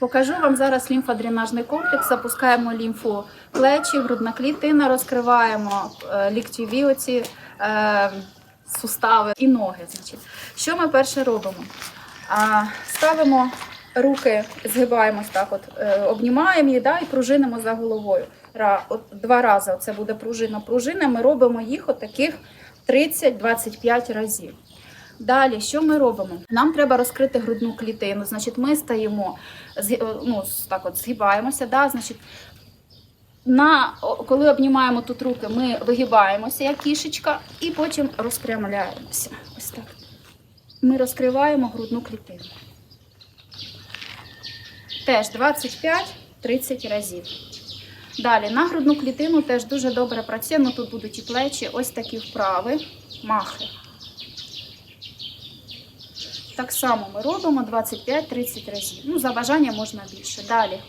Покажу вам зараз лімфодренажний комплекс. Запускаємо лімфу плечі, грудна клітина, розкриваємо е, ліктєві оці е, сустави і ноги. Значить. Що ми перше робимо? А, ставимо руки, згибаємось так, от, е, обнімаємо її да, і пружинимо за головою. Ра, от, два рази це буде пружина. Пружина. Ми робимо їх отаких 30-25 разів. Далі, що ми робимо? Нам треба розкрити грудну клітину. Значить, ми стаємо, ну, так от згибаємося. Да? Значить, на, коли обнімаємо тут руки, ми вигибаємося, як кішечка, і потім розпрямляємося. Ось так. Ми розкриваємо грудну клітину. Теж 25-30 разів. Далі на грудну клітину теж дуже добре працює. Ну, тут будуть і плечі, ось такі вправи, махи. Так само ми робимо 25-30 разів. Ну, за бажання можна більше. Далі.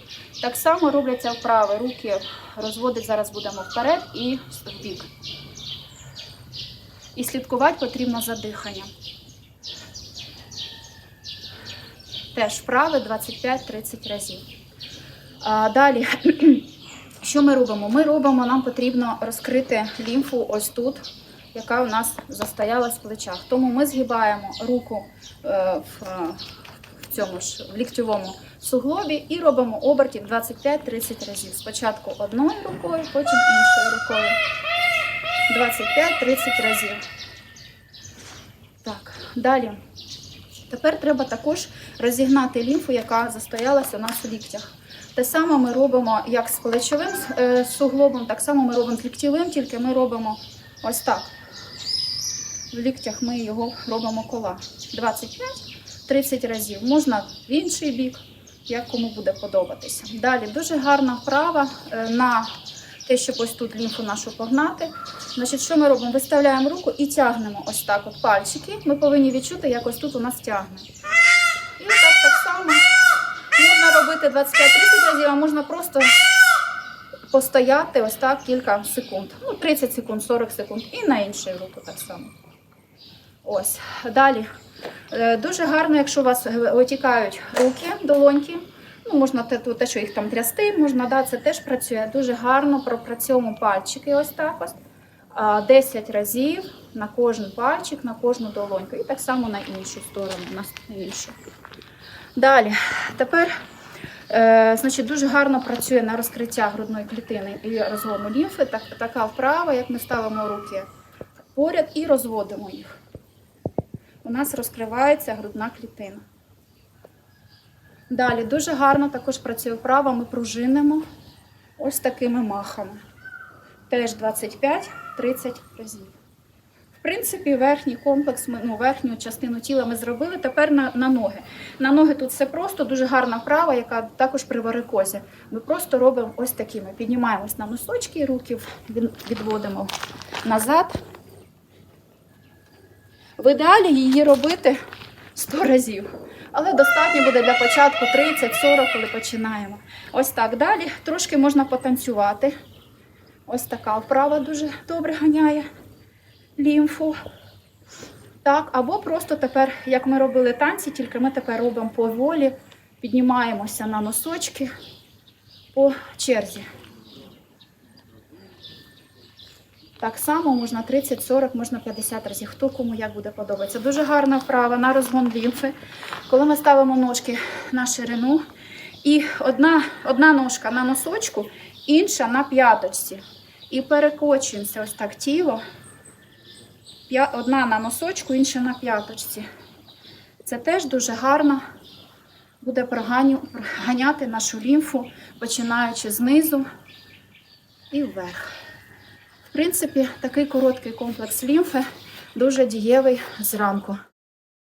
Так само робляться вправи. Руки розводить зараз будемо вперед і в бік. І слідкувати потрібно за диханням. Теж вправи 25-30 разів. А, далі, що ми робимо? Ми робимо, нам потрібно розкрити лімфу ось тут, яка у нас застоялась в плечах. Тому ми згибаємо руку е, в, е, цьому ж в ліктьовому суглобі і робимо обертів 25-30 разів. Спочатку одною рукою, потім іншою рукою. 25-30 разів. Так, далі. Тепер треба також розігнати лімфу, яка застоялася у нас у ліктях. Те саме ми робимо як з плечовим е, суглобом, так само ми робимо з ліктєвим, тільки ми робимо ось так. В ліктях ми його робимо кола. 25-30 разів. Можна в інший бік, як кому буде подобатися. Далі дуже гарна вправа е, на те, щоб ось тут лімфу нашу погнати. Значить, що ми робимо? Виставляємо руку і тягнемо ось так от пальчики. Ми повинні відчути, як ось тут у нас тягне. І отак так само можна робити 25-30 разів, а можна просто постояти ось так кілька секунд. Ну, 30 секунд, 40 секунд. І на іншу руку так само. Ось. Далі. Е, Дуже гарно, якщо у вас витікають руки, долоньки. Ну, можна те, те, що їх там трясти, можна, да, це теж працює. Дуже гарно пропрацьовуємо пальчики ось так ось. 10 разів на кожен пальчик, на кожну долоньку. І так само на іншу сторону, на іншу. Далі. Тепер е, значить, дуже гарно працює на розкриття грудної клітини і розгону лімфи. Так, така вправа, як ми ставимо руки поряд і розводимо їх. У нас розкривається грудна клітина. Далі дуже гарно також працює вправа, ми пружинимо ось такими махами. Теж 25-30 разів. В принципі, верхній комплекс, ну, верхню частину тіла ми зробили. Тепер на, на ноги. На ноги тут все просто, дуже гарна вправа, яка також при варикозі. Ми просто робимо ось такими. Піднімаємось на носочки, руки відводимо назад. В ідеалі її робити 100 разів. Але достатньо буде для початку 30-40, коли починаємо. Ось так далі. Трошки можна потанцювати. Ось така вправа дуже добре ганяє лімфу. Так, або просто тепер, як ми робили танці, тільки ми тепер робимо поволі, піднімаємося на носочки по черзі. Так само можна 30, 40, можна 50 разів. Хто кому як буде подобатися. Дуже гарна вправа на розгон лімфи. Коли ми ставимо ножки на ширину, і одна, одна ножка на носочку, інша на п'яточці. І перекочуємося ось так тіло. Одна на носочку, інша на п'яточці. Це теж дуже гарно буде проганяти нашу лімфу, починаючи знизу і вверх. В принципі, такий короткий комплекс лімфи дуже дієвий зранку.